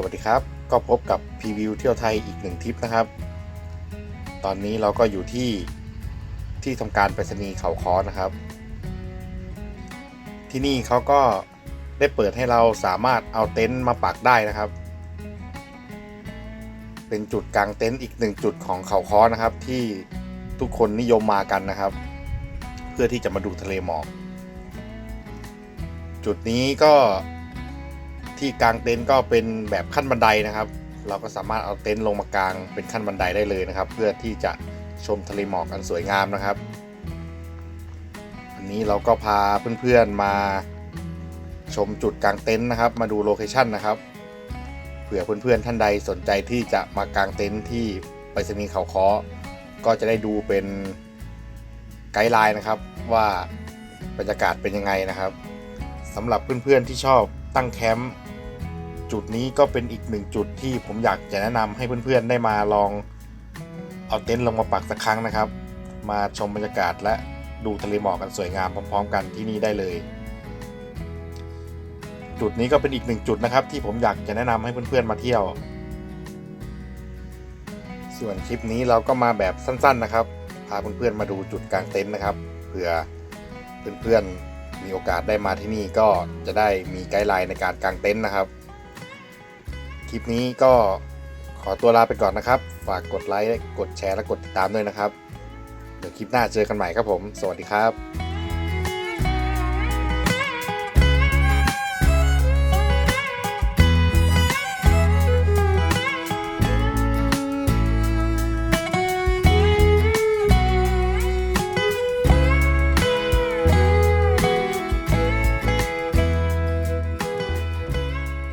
สวัสดีครับ ก็พบกับพรีวิวเที่ยวไทยอีกหนึ่งทริปนะครับ ตอนนี้เราก็อยู่ที่ที่ทำการไปรษณีย์เขาคอนะครับ ที่นี่เขาก็ได้เปิดให้เราสามารถเอาเต็นท์มาปักได้นะครับ เป็นจุดกลางเต็นท์อีกหนึ่งจุดของเขาคอนะครับ ที่ทุกคนนิยมมากันนะครับ เพื่อที่จะมาดูทะเลหมอกจุดนี้ก็ ที่กลางเต็นท์ก็เป็นแบบขั้นบันไดนะครับ เราก็สามารถเอาเต็นท์ลงมากางเป็นขั้นบันไดได้เลยนะครับ เพื่อที่จะชมทะเลหมอกอันสวยงามนะครับ อันนี้เราก็พาเพื่อนๆมาชมจุดกลางเต็นท์นะครับ มาดูโลเคชั่นนะครับเผื่อเพื่อนๆท่านใดสนใจที่จะมากางเต็นท์ที่ไปรษณีย์เขาคอก็จะได้ดูเป็นไกด์ไลน์นะครับว่าบรรยากาศเป็นยังไงนะครับสำหรับเพื่อนๆที่ชอบตั้งแคมป์ จุดนี้ก็เป็นอีกหนึ่งจุดที่ผมอยากจะแนะนำให้เพื่อนๆได้มาลองเอาเต็นท์ลงมาปักสักครั้งนะครับ มาชมบรรยากาศและดูทะเลหมอกกันสวยงามพร้อมๆ กันที่นี่ได้เลย จุดนี้ก็เป็นอีกหนึ่งจุดนะครับ ที่ผมอยากจะแนะนำให้เพื่อนๆมาเที่ยว ส่วนคลิปนี้เราก็มาแบบสั้น ๆนะครับพาเพื่อนๆมาดูจุดกลางเต็นท์นะครับเผื่อเพื่อนๆมีโอกาสได้มาที่นี่ก็จะได้มีไกด์ไลน์ในการกางเต็นท์นะครับ คลิปนี้ก็ขอตัวลาไปก่อนนะครับ ฝากกดไลค์ กดแชร์ และกดติดตามด้วยนะครับ เดี๋ยวคลิปหน้าเจอกันใหม่ครับผม สวัสดีครับ